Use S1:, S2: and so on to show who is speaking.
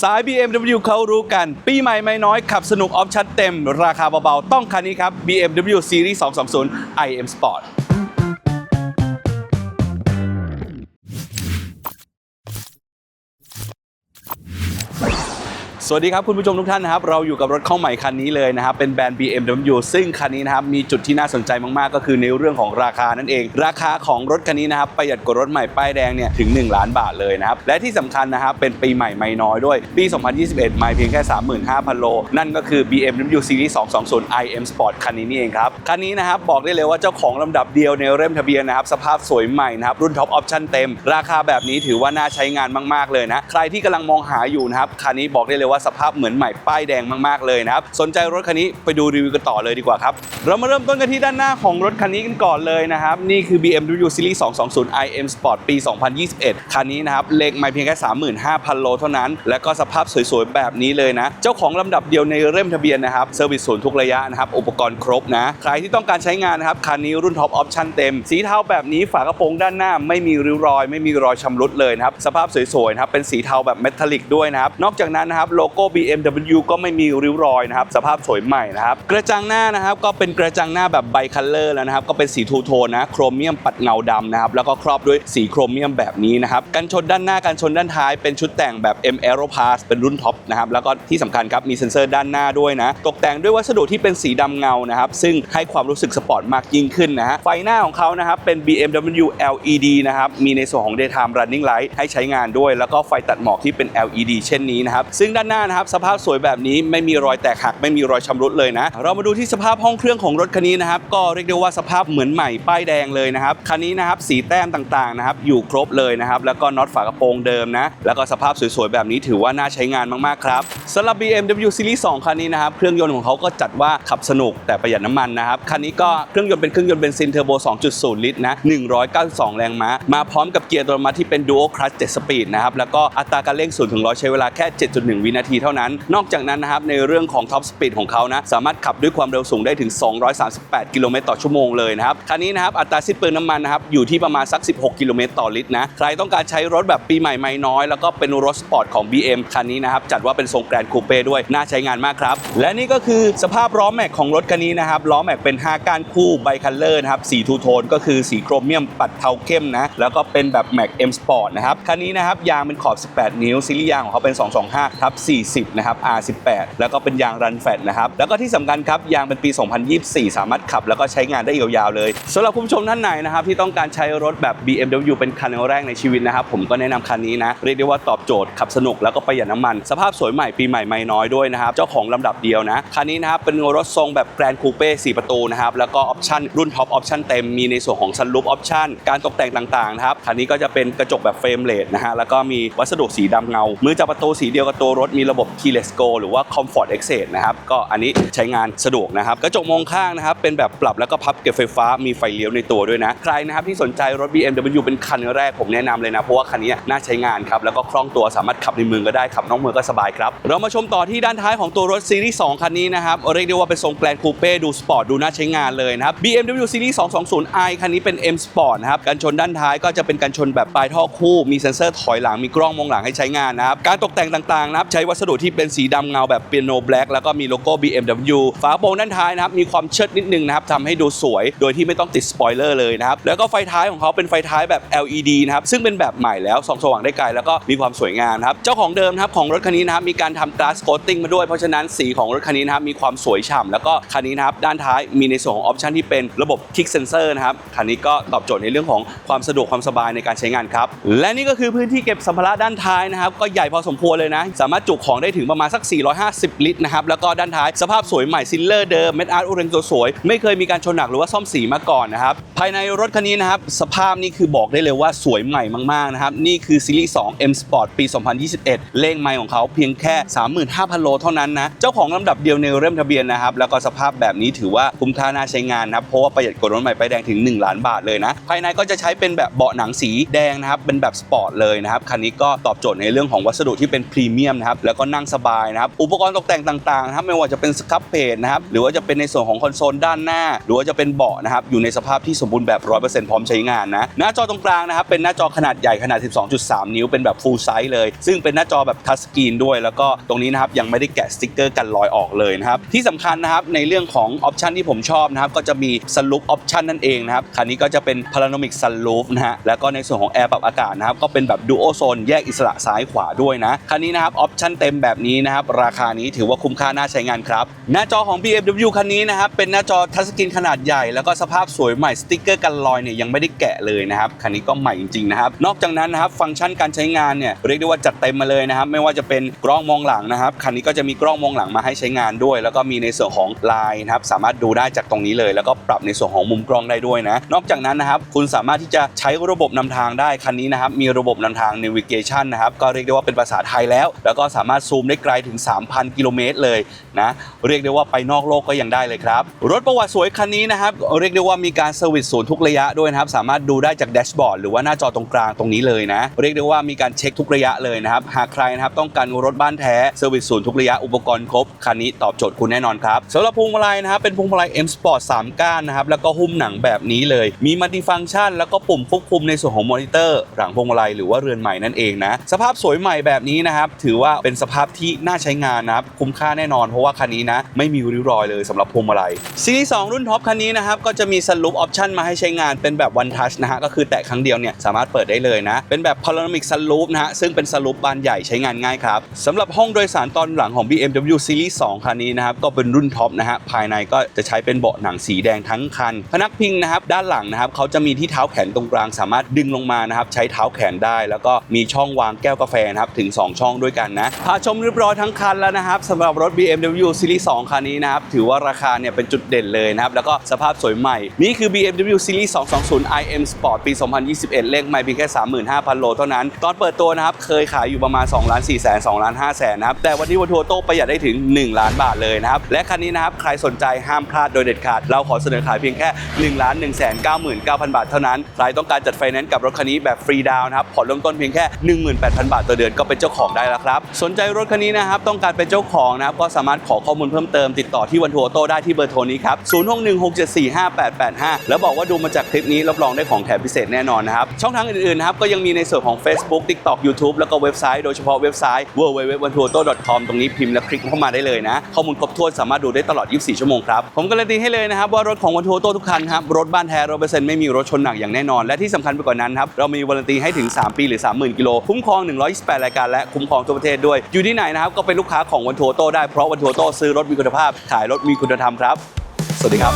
S1: สาย BMW เขารู้กัน ปีใหม่ไม่น้อย ขับสนุกออปชั่นเต็ม ราคาเบาๆ ต้องคันนี้ครับ BMW Series 220 IM Sport สวัสดีครับคุณผู้ชมทุกท่านนะครับเราอยู่กับรถเข้าใหม่คันนี้เลยนะครับเป็นแบรนด์ BMW ซึ่งคันนี้นะครับมีจุดที่น่าสนใจมากๆ ก็คือในเรื่องของราคานั่นเอง ราคาของรถคันนี้นะครับประหยัดกว่ารถใหม่ป้ายแดงเนี่ยถึง 1 ล้านบาทเลยนะครับและที่สำคัญนะครับเป็นปีใหม่ไม่น้อยด้วย ปี 2021 ไม่เพียงแค่ 35,000 โล นั่นก็คือ BMW Series 220 IM Sport คันนี้นี่เองครับคันนี้นะครับบอกได้เลยว่าเจ้าของลำดับเดียวในเล่มทะเบียนนะครับสภาพสวยใหม่นะครับรุ่นท็อปออปชั่นเต็ม ราคาแบบนี้ถือว่าน่าใช้งานมากๆเลยนะใครที่กำลังมองหาอยู่นะครับคันนี้บอกได้เลยว่าสภาพเหมือนใหม่ป้ายแดงมากๆเลยนะครับ สนใจรถคันนี้ไปดูรีวิวกันต่อเลยดีกว่าครับ เรามาเริ่มต้นกันที่ด้านหน้าของรถคันนี้กันก่อนเลยนะครับ นี่คือ BMW Series 220 IM Sport ปี 2021 คันนี้นะครับ เลขไม่เพียงแค่ 35,000 โลเท่านั้น และก็สภาพสวยๆ แบบนี้เลยนะ เจ้าของลำดับเดียวในเล่มทะเบียนนะครับเซอร์วิสศูนย์ทุกระยะนะครับ อุปกรณ์ครบนะ ใครที่ต้องการใช้งานนะครับ คันนี้รุ่นท็อปออปชั่นเต็ม สีเทาแบบนี้ฝากระโปรงด้านหน้า ไม่มีริ้วรอย ไม่มีรอยชำรุดเลยนะครับ สภาพสวยๆนะครับ เป็นสีเทาแบบเมทัลลิกด้วยนะครับ นอกจากนั้นนะครับโลโก้ BMW ก็ไม่มีริ้วรอยนะครับสภาพสวยใหม่นะครับกระจังหน้านะครับก็เป็นกระจังหน้าแบบไบคัลเลอร์แล้วนะครับก็เป็นสีทูโทนนะโครเมียมปัดเงาดำนะครับแล้วก็ครอบด้วยสีโครเมียมแบบนี้นะครับกันชนด้านหน้ากันชนด้านท้ายเป็นชุดแต่งแบบ M Aero Pass เป็นรุ่นท็อปนะครับแล้วก็ที่สำคัญครับมีเซ็นเซอร์ด้านหน้าด้วยนะตกแต่งด้วยวัสดุที่เป็นสีดำเงานะครับซึ่งให้ความรู้สึกสปอร์ตมากยิ่งขึ้นนะฮะไฟหน้าของเขานะครับเป็น BMW LED นะครับมีในส่วนของ Daytime Running Light ให้ใช้งานด้วย แล้วก็ไฟตัดหมอกที่เป็น LED เช่นนี้นะครับซึ่งด้านหน้านะครับสภาพสวยแบบนี้ไม่มีรอยแตกหักไม่มีรอยชำรุดเลยนะ เรามาดูที่สภาพห้องเครื่องของรถคันนี้นะครับก็เรียกได้ว่าสภาพเหมือนใหม่ป้ายแดงเลยนะครับคันนี้นะครับสีแต้มต่างๆนะครับอยู่ครบเลยนะครับแล้วก็น็อตฝากระโปรงเดิมนะแล้วก็สภาพสวยๆแบบนี้ถือว่าน่าใช้งานมากๆครับ สำหรับ BMW Series 2 คันนี้นะครับ เครื่องยนต์ของเขาก็จัดว่าขับสนุกแต่ประหยัดน้ำมันนะครับ คันนี้ก็เครื่องยนต์เป็นเครื่องยนต์เบนซินเทอร์โบ 2.0 ลิตรนะ 192 แรงม้า มาพร้อมกับเกียร์อัตโนมัติที่เป็น Dual Clutch 7 Speed นะครับ แล้วก็อัตราการเร่ง0ถึง100 ใช้เวลาแค่ 7.1 วินาทีเท่านั้น นอกจากนั้นนะครับ ในเรื่องของ Top Speed ของเขานะ สามารถขับด้วยความเร็วสูงได้ถึง 238 กิโลเมตรต่อชั่วโมงเลยนะครับ คันนี้นะครับ อัตราสิ้นเปลืองน้ำมันนะครับ อยู่ที่ประมาณสัก 16 กิโลเมตรต่อลิตรนะ ใครต้องการใช้รถแบบปีใหม่ไม่น้อยแล้วก็เป็นรถสปอร์ตของ BM คันนี้นะครับจัดว่าเป็นทรงแกรนด์คูเป้ด้วย น่าใช้งานมากครับ และนี่ก็คือสภาพล้อแม็กของรถคันนี้นะครับล้อแม็กเป็น 5 ก้านคู่ไบคัลเลอร์นะครับสีทูโทนก็คือสีโครเมียมปัดเทาเข้มนะแล้วก็เป็นแบบแม็ก M Sport นะครับคันนี้นะครับยางเป็นขอบ 18 นิ้วซีรีส์ยางของเขาเป็น 225ทับ40 นะครับ R18 แล้วก็เป็นยางรันแฟตนะครับแล้วก็ที่สำคัญครับยางเป็นปี 2024 สามารถขับ แล้วก็ใช้งานได้ยาวๆเลยสำหรับคุณผู้ชมท่านไหนนะครับที่ต้องการใช้รถแบบ BMW เป็นคันแรกในชีวิตนะครับผมก็แนะนำคันนี้นะเรียกได้ว่าตอบโจทย์ขับสนุกแล้วก็ประหยัดน้ำมัน สภาพสวยใหม่ปีหม่ไม่น้อยด้วยนะครับ เจ้าของลำดับเดียวนะ คันนี้นะครับเป็นรถทรงแบบแกรนด์คูเป้4ประตูนะครับ แล้วก็ออปชั่นรุ่นท็อปออปชั่นเต็ม มีในส่วนของซันรูฟออปชั่นการตกแต่งต่างๆนะครับ คันนี้ก็จะเป็นกระจกแบบเฟรมเลสนะฮะ แล้วก็มีวัสดุสีดำเงา มือจับประตูสีเดียวกับตัวรถ มีระบบ keyless go หรือว่า comfort exit นะครับ ก็อันนี้ใช้งานสะดวกนะครับ กระจกมองข้างนะครับ เป็นแบบปรับแล้วก็พับเก็บไฟฟ้า มีไฟเลี้ยวในตัวด้วยนะ ใครนะครับที่สนใจรถ BMW เป็นคันแรกผมแนะนำเลยนะ เพราะว่าคันนี้น่าใช้งานครับ แล้วก็คล่องตัวสามารถขับในเมืองก็ได้ ขับนอกเมืองก็สบายครับเรามาชมต่อที่ด้านท้ายของตัวรถซีรีส์ 2 คันนี้นะครับ เรียกได้ว่าเป็นทรงแกลนคูเป้ดูสปอร์ตดูน่าใช้งานเลยนะครับ BMW Series 220i คันนี้เป็น M Sport นะครับ กันชนด้านท้ายก็จะเป็นกันชนแบบปลายท่อคู่ มีเซ็นเซอร์ถอยหลัง มีกล้องมองหลังให้ใช้งานนะครับ การตกแต่งต่างๆนะครับ ใช้วัสดุที่เป็นสีดำเงาแบบเปียโนแบล็กแล้วก็มีโลโก้ BMW ฝาโปรงด้านท้ายนะครับ มีความเชิดนิดนึงนะครับทำให้ดูสวย โดยที่ไม่ต้องติดสปอยเลอร์เลยนะครับ แล้วก็ไฟท้ายของเขาเป็นไฟท้ายแบบ LED นะครับ ซึ่งเป็นแบบใหม่แล้วส่องสว่างได้ไกลแล้วก็มีความสวยงามครับ เจ้าของเดิมนะครับของรถคันนี้นะครับมีการทำ glass coating มาด้วย เพราะฉะนั้นสีของรถคันนี้นะครับมีความสวยฉ่ำแล้วก็คันนี้นะครับด้านท้ายมีในส่วนของออปชันที่เป็นระบบ kick sensor นะครับคันนี้ก็ตอบโจทย์ในเรื่องของความสะดวกความสบายในการใช้งานครับ และนี่ก็คือพื้นที่เก็บสัมภาระด้านท้ายนะครับก็ใหญ่พอสมควรเลยนะ สามารถจุของได้ถึงประมาณสัก 450 ลิตรนะครับแล้วก็ด้านท้ายสภาพสวยใหม่ซิลเลอร์เดิมเม็ดอาร์ตโอเรนตัวสวยไม่เคยมีการชนหนักหรือว่าซ่อมสีมาก่อนนะครับภายในรถคันนี้นะครับสภาพนี่คือบอกได้เลยว่าสวยใหม่มากๆนะครับนี่คือซีรีส์2 M Sport ปี 2021 เลขไมล์ของเขาเพียงแค่35,000 โลเท่านั้นนะ เจ้าของลำดับเดียวในเริ่มทะเบียนนะครับ แล้วก็สภาพแบบนี้ถือว่าคุ้มค่าน่าใช้งานนะครับเพราะว่าประหยัดกว่ารถใหม่ป้ายแดงถึง 1 ล้านบาทเลยนะ ภายในก็จะใช้เป็นแบบเบาะหนังสีแดงนะครับ เป็นแบบสปอร์ตเลยนะครับ คันนี้ก็ตอบโจทย์ในเรื่องของวัสดุที่เป็นพรีเมียมนะครับ แล้วก็นั่งสบายนะครับ อุปกรณ์ตกแต่งต่างๆนะครับไม่ว่าจะเป็นสครับเพจนะครับ หรือว่าจะเป็นในส่วนของคอนโซลด้านหน้า หรือว่าจะเป็นเบาะนะครับ อยู่ในสภาพที่สมบูรณ์แบบ 100%พร้อมใช้งานนะ หน้าจอตรงกลางนะครับ เป็นหน้าจอขนาดใหญ่ขนาด 12.3 นิ้ว เป็นแบบ full size เลย ซึ่งเป็นหน้าจอแบบทัชสกรีนด้วย แล้วก็ตรงนี้นะครับยังไม่ได้แกะสติกเกอร์กันรอยออกเลยนะครับที่สำคัญนะครับในเรื่องของออปชันที่ผมชอบนะครับก็จะมีสลูปออปชันนั่นเองนะครับคันนี้ก็จะเป็นพาราโนมิกซันลูปนะฮะแล้วก็ในส่วนของแอร์ปรับอากาศนะครับก็เป็นแบบดูโอโซนแยกอิสระซ้ายขวาด้วยนะคันนี้นะครับออปชันเต็มแบบนี้นะครับราคานี้ถือว่าคุ้มค่าน่าใช้งานครับหน้าจอของ BMW คันนี้นะครับเป็นหน้าจอทัชสกรีนขนาดใหญ่แล้วก็สภาพสวยใหม่สติกเกอร์กันรอยเนี่ยยังไม่ได้แกะเลยนะครับคันนี้ก็ใหม่จริงๆนะครับนอกจากนั้นนะครับฟังก์ชันการใช้งานเนี่ยเรียกได้ว่าจัดเต็มมาเลยนะครับไม่ว่าจะเป็นกล้องมองหลังนะครับคันนี้ก็จะมีกล้องมองหลังมาให้ใช้งานด้วย แล้วก็มีในส่วนของไลน์นะครับสามารถดูได้จากตรงนี้เลย แล้วก็ปรับในส่วนของมุมกล้องได้ด้วยนะ นอกจากนั้นนะครับคุณสามารถที่จะใช้ระบบนำทางได้คันนี้นะครับมีระบบนำทาง navigation นะครับก็เรียกได้ว่าเป็นภาษาไทยแล้ว แล้วก็สามารถซูมได้ไกลถึง 3,000 กิโลเมตรเลยนะเรียกได้ว่าไปนอกโลกก็ยังได้เลยครับรถประวัติสวยคันนี้นะครับเรียกได้ว่ามีการเซอร์วิสศูนย์ทุกระยะด้วยนะครับสามารถดูได้จากแดชบอร์ดหรือว่าหน้าจอตรงกลางตรงนี้เลยนะ เรียกได้ว่ามีการเช็คทุกระยะเลยนะครับหากใครนะครับต้องการรถบ้านแท้เซอร์วิสศูนย์ทุกระยะอุปกรณ์ครบ คันนี้ตอบโจทย์คุณแน่นอนครับสำหรับพวงมาลัยนะครับเป็นพวงมาลัย M Sport 3 ก้านนะครับแล้วก็หุ้มหนังแบบนี้เลย มีมัลติฟังก์ชัน แล้วก็ปุ่มควบคุมในส่วนของมอนิเตอร์หลังพวงมาลัยหรือว่าเรือนใหม่นั่นเองนะสภาพสวยใหม่แบบนี้นะครับถือว่าเป็นสภาพที่น่าใช้งานนะครับคุ้มค่าแน่นอนเพราะว่าคันนี้นะไม่มีริ้วรอยเลยสำหรับพวงมาลัยซีรีส์2รุ่นท็อปคันนี้นะครับก็จะมีสลูปออปชันมาให้ใช้งานเป็นแบบ one touch นะฮะก็คือแตะครั้งเดียวเนี่ยสามารถเปิดได้เลยนะเป็นแบบ panoramic sunroof นะฮะซึ่งเป็นสลูปบานใหญ่ใช้งานง่ายครับสำหรับห้องโดยสารตอนหลังของ BMW Series 2 คันนี้นะครับก็เป็นรุ่นท็อปนะฮะภายในก็จะใช้เป็นเบาะหนังสีแดงทั้งคัน พนักพิงนะครับด้านหลังนะครับเขาจะมีที่เท้าแขนตรงกลางสามารถดึงลงมานะครับใช้เท้าแขนได้ แล้วก็มีช่องวางแก้วกาแฟนะครับถึง 2 ช่องด้วยกันนะพาชมเรียบร้อยทั้งคันแล้วนะครับสำหรับรถ BMW Series 2 คันนี้นะครับถือว่าราคาเนี่ยเป็นจุดเด่นเลยนะครับแล้วก็สภาพสวยใหม่ นี่คือ BMW Series 220 IM Sport ปี 2021 เลขไม่เพียงแค่ 35,000 โลเท่านั้น ตอนเปิดตัวนะครับเคยขายอยู่ประมาณ2ล้าน4แสน2ล้าน5แสนนะครับแต่วันนี้วันทัวร์โต้ประหยัดได้ถึง 1 ล้านบาทเลยนะครับและคันนี้นะครับใครสนใจห้ามพลาดโดยเด็ดขาด เราขอเสนอขายเพียงแค่1ล้าน1แสน99,000บาทเท่านั้นใครต้องการจัดไฟแนนซ์กับรถคันนี้แบบฟรีดาวน์นะครับผ่อนเริ่มต้นเพียงแค่ 18,000 บาทต่อเดือนก็เป็นเจ้าของได้แล้วครับสนใจรถคันนี้นะครับต้องการเป็นเจ้าของนะครับก็สามารถขอข้อมูลเพิ่มเติมติดต่อที่วันทัวร์โต้ได้ที่เบอร์โทรนี้ครับ0616745885 แล้วบอกว่าดูมาจากคลิปนี้รับรองได้ของแถมพิเศษแน่นอนนะครับช่องทางอื่นๆนะครับก็ยังมีในส่วนของ Facebook TikTok YouTube แล้วก็เว็บไซต์โดยเฉพาะเว็บไซต์ auto.com ตรงนี้พิมพ์แล้วคลิกเข้ามาได้เลยนะ ข้อมูลครบถ้วนสามารถดูได้ตลอด 24 ชั่วโมงครับ ผมการันตีให้เลยนะครับ ว่ารถของวันทัวโต้ทุกคันครับ รถบ้านแท้ร้อยเปอร์เซ็นต์ไม่มีรถชนหนักอย่างแน่นอน และที่สำคัญไปกว่านั้นครับ เรามีวารันตีให้ถึง 3 ปีหรือ 30,000 กิโล คุ้มครอง 128 รายการและคุ้มครองทั่วประเทศด้วย อยู่ที่ไหนนะครับก็เป็นลูกค้าของวันทัวโต้ได้เพราะวันทัวโต้ซื้อรถมีคุณภาพขายรถมีคุณธรรมครับ สวัสดีครับ